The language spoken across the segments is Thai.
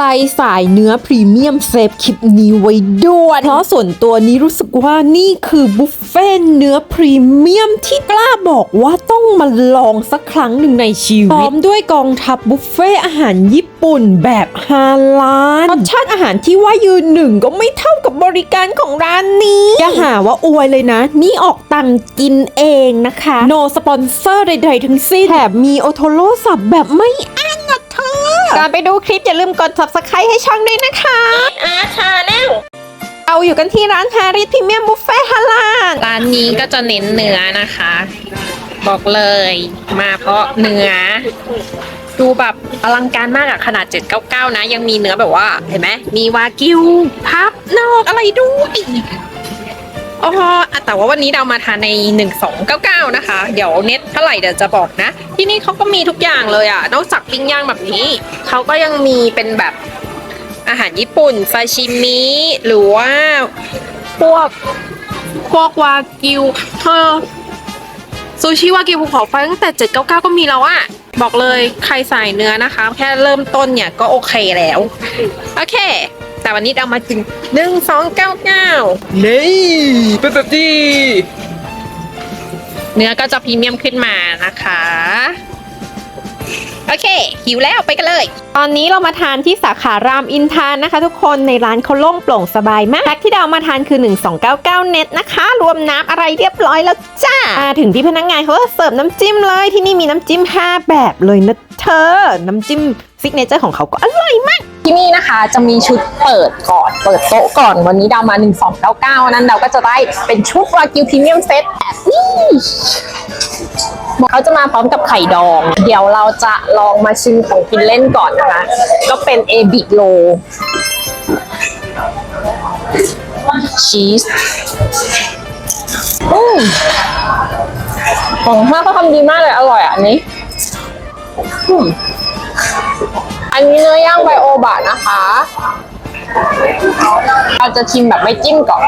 ใครสายเนื้อพรีเมียมเซฟคลิปนี้ไว้ด้วย เพราะส่วนตัวนี้รู้สึกว่านี่คือบุฟเฟ่ต์เนื้อพรีเมียมที่กล้าบอกว่าต้องมาลองสักครั้งหนึ่งในชีวิต พร้อมด้วยกองทัพบุฟเฟ่ต์อาหารญี่ปุ่นแบบฮาลาลรสชาติอาหารที่ว่ายืนหนึ่งก็ไม่เท่ากับบริการของร้านนี้ อย่าหาว่าอวยเลยนะ นี่ออกตังค์กินเองนะคะ โนสปอนเซอร์ใดๆทั้งสิ้นแถมมีโอโทโร่สับแบบไม่อั้นนะเธอ ก่อนไปดูคลิปอย่าลืมกด subscribe ให้ช่องด้วยนะคะอาชาแนลเราอยู่กันที่ร้านฮาริสพรีเมียมบุฟเฟ่ฮาลาลร้านนี้ก็จะเน้นเนื้อนะคะ บอกเลยมาเพราะเนื้อ ดูแบบอลังการมากอะขนาด 799 นะ ยังมีเนื้อแบบว่า เห็นไหมมีวากิว พับนอกอะไรด้วย อ๋อแต่ว่าวันนี้เรามาทานใน 1299 นะคะ เดี๋ยวเน็ตเท่าไหร่เดี๋ยวจะบอกนะ ที่นี่เขาก็มีทุกอย่างเลยอะนอกจากปิ้งย่างแบบนี้ เขาก็ยังมีเป็นแบบอาหารญี่ปุ่นซาชิมิ หรือว่าพวกพวกวากิวเธอซูชิวากิวภูเขาไฟตั้งแต่ 799 ก็มีแล้วอะบอกเลยใครสายเนื้อนะคะ แค่เริ่มต้นเนี่ยก็โอเคแล้ว โอเค แต่วันนี้เรามาถึง1299นี่เป็นแบบนี้เนื้อก็จะพรีเมียมขึ้นมานะคะ โอเค หิวแล้วไปกันเลย ตอนนี้เรามาทานที่สาขารามอินทานนะคะ ทุกคนในร้านเขาโล่งโปร่งสบายมากแพ็คที่เราเอามาทานคือ 1299 เน็ตนะคะ รวมน้ำอะไรเรียบร้อยแล้วจ้ามาถึงที่พนักงานเขาก็เสิร์ฟน้ำจิ้มเลยที่นี่มีน้ำจิ้ม 5 แบบเลยนะเธอ น้ำจิ้ม ซิกเนเจอร์ของเขาก็อร่อยมาก ที่นี่นะคะจะมีชุดเปิดก่อน เปิดโต๊ะก่อน วันนี้ดาวมา 1299 นั้นเราก็จะได้เป็นชุดวากิวพรีเมียมเซตแบบนี้เขาจะมาพร้อมกับไข่ดอง เดี๋ยวเราจะลองมาชิมของกินเล่นก่อนนะคะ ก็เป็นเอบิโลชีสอืมของมากเขาทำดีมากเลย อร่อยอะอันนี้ อันนี้เนื้อย่างไบโอบะนะคะ เราจะชิมแบบไม่จิ้มก่อน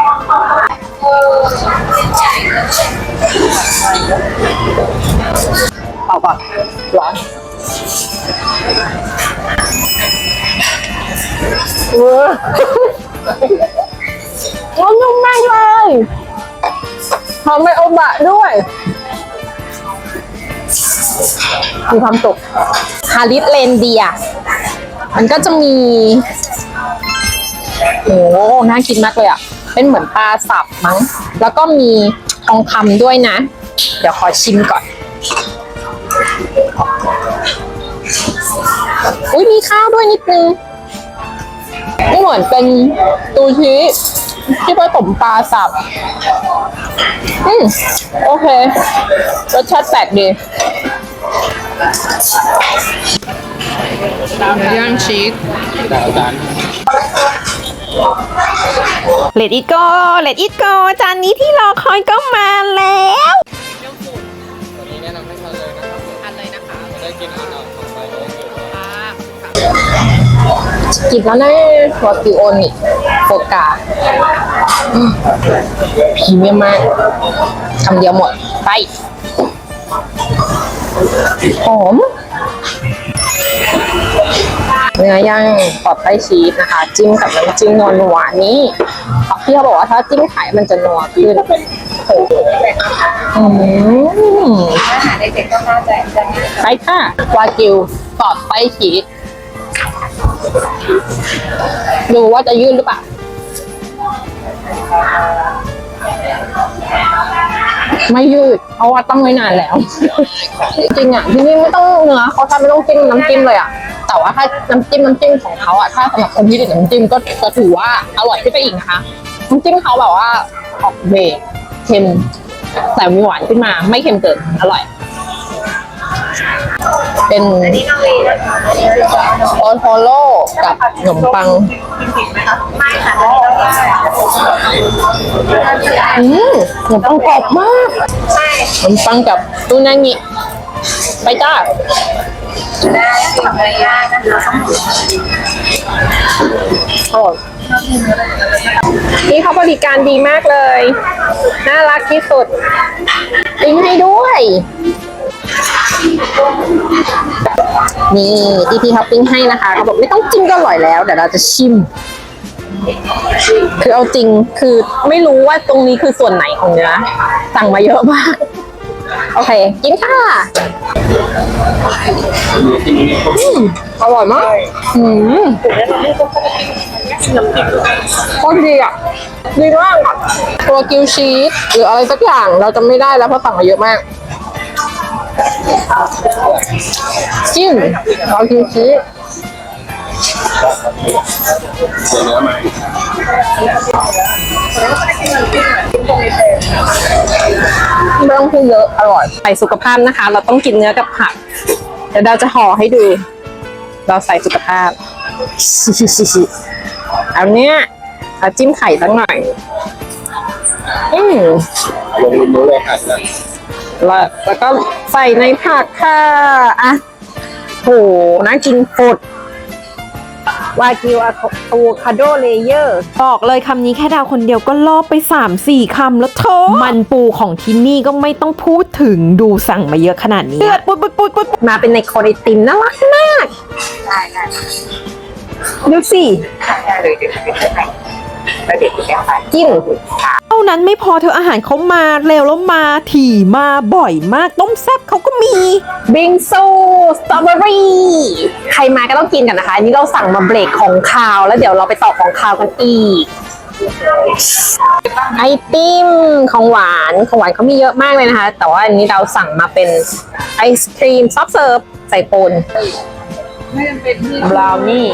เอาก่อนร้อนเออมันนุ่มมากเลยหอมไบโอบะด้วย มีความสุขฮาริสเลนเดีย มันก็จะมีโอ้น่ากินมากเลยอะ เป็นเหมือนปลาสับมั้ง แล้วก็มีทองคำด้วยนะ เดี๋ยวขอชิมก่อน อุ้ยมีข้าวด้วยนิดนึงนี่เหมือนเป็นตูชิที่ผสมปลาสับ อืม โอเค รสชาติแปลกดี เนื้อย่างชีสเลดอิทโกเลดอิทโกจานนี้ที่รอคอยก็มาแล้ววันนี้แนะนำให้ทานเลยนะครับผมอันเลยนะคะได้กินอาหารของไปเลยคือกินแล้วนะวากิโอนิโฟกาอืมพรีเมียมมากคำเดียวหมด ไป หอมเนื้อย่างปอดไส้ชีสนะคะ จิ้มกับน้ำจิ้มนวลหวานนี้พี่เขาบอกว่าถ้าจิ้มไข่มันจะนัวขึ้นอืมไปค่ะวากิวปอดไส้ชีสดูว่าจะยื่นหรือเปล่า ไม่ยืด เพราะว่าต้องไว้นานแล้ว จริงๆอะที่นี่ไม่ต้องเนื้อเขาทำไม่ต้องจิ้มน้ำจิ้มเลยอะแต่ว่าถ้าน้ำจิ้มน้ำจิ้มของเขาอะถ้าสำหรับคนที่ติดน้ำจิ้มก็จะถือว่าอร่อยขึ้นไปอีกนะคะน้ำจิ้มเขาแบบว่าออกเบรกเค็มแต่มีหวานขึ้นมา ไม่เค็มเกินอร่อย เป็นโอโทโร่กับขนมปังอืมขนมปังกรอบมากขนมปังกับตูนางิไปจ้าโอ้นี่เขาบริการดีมากเลย น่ารักที่สุดติ้งให้ด้วย นี่ที่พี่ท็อปปิ้งให้นะคะเขาบอกไม่ต้องจิ้มก็อร่อยแล้วเดี๋ยวเราจะชิม คือเอาจริงคือไม่รู้ว่าตรงนี้คือส่วนไหนของเนื้อสั่งมาเยอะมาก โอเค กินค่ะอืมอร่อยมากอืมโคตรดีอะดีมากอะตัวกิวชีสหรืออะไรสักอย่างเราจะไม่ได้แล้วเพราะสั่งมาเยอะมาก จิ้มเรากิวชีสไม่ต้องพูดเยอะอร่อยใส่สุขภาพนะคะ เราต้องกินเนื้อกับผัก เดี๋ยวเราจะห่อให้ดู เราใส่สุขภาพเอาเนี้ยเอาจิ้มไข่สักหน่อย อืมลงมือเลยค่ะ แล้วแล้วก็ใส่ในผักค่ะ อะโหน่ากินฝดวากิวอะโวคาโดเลเยอร์บอกเลยคำนี้แค่ดาวคนเดียวก็ลอบไป 3-4 คำแล้วเธอมันปูของที่นี่ก็ไม่ต้องพูดถึงดูสั่งมาเยอะขนาดนี้เดือดปุดปุดปุดปุดมาเป็นในคอริติมน่ารักมาก ดูสิ จิ้มเท่านั้นไม่พอเธออาหารเขามาเร็วแล้วมาถี่มาบ่อยมากต้มแซ่บเขาก็มีบิงซูสตรอเบอรี่ใครมาก็ต้องกินกันนะคะอันนี้เราสั่งมาเบรกของคาว แล้วเดี๋ยวเราไปต่อของคาวกันอีก ไอติมของหวานของหวานเขามีเยอะมากเลยนะคะ แต่ว่าอันนี้เราสั่งมาเป็นไอศครีมซอฟต์เซิร์ฟใส่ปน บราวนี่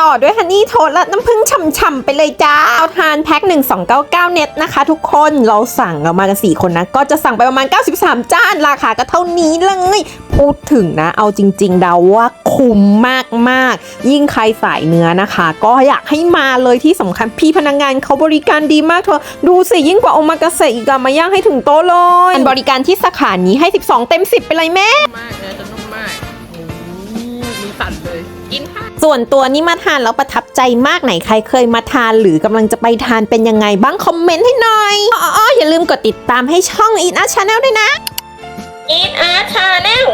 ต่อด้วยฮันนี่โทสและน้ำผึ้งฉ่ำๆไปเลยจ้า เอาทานแพ็ค 1299 เน็ตนะคะ ทุกคนเราสั่งเรามากัน 4 คนนะ ก็จะสั่งไปประมาณ 93 จาน ราคาก็เท่านี้เลย พูดถึงนะ เอาจริง ๆ เดาว่าคุ้มมากๆ ยิ่งใครสายเนื้อนะคะ ก็อยากให้มาเลยที่สำคัญพี่พนักงานเขาบริการดีมากเธอดูสิยิ่งกว่าโอมากาเสะอีกอะมาย่างให้ถึงโต๊ะเลยบริการที่สาขานี้ให้ 12 เต็ม 10 ไปเลยแม่มากเนื้อ สั่นเลยกินค่ะส่วนตัวนี้มาทานแล้วประทับใจมากไหนใครเคยมาทานหรือกำลังจะไปทานเป็นยังไงบ้างคอมเมนต์ให้หน่อยอ๋อๆอย่าลืมกดติดตามให้ช่อง Eat Art Channel ด้วยนะ Eat Art Channel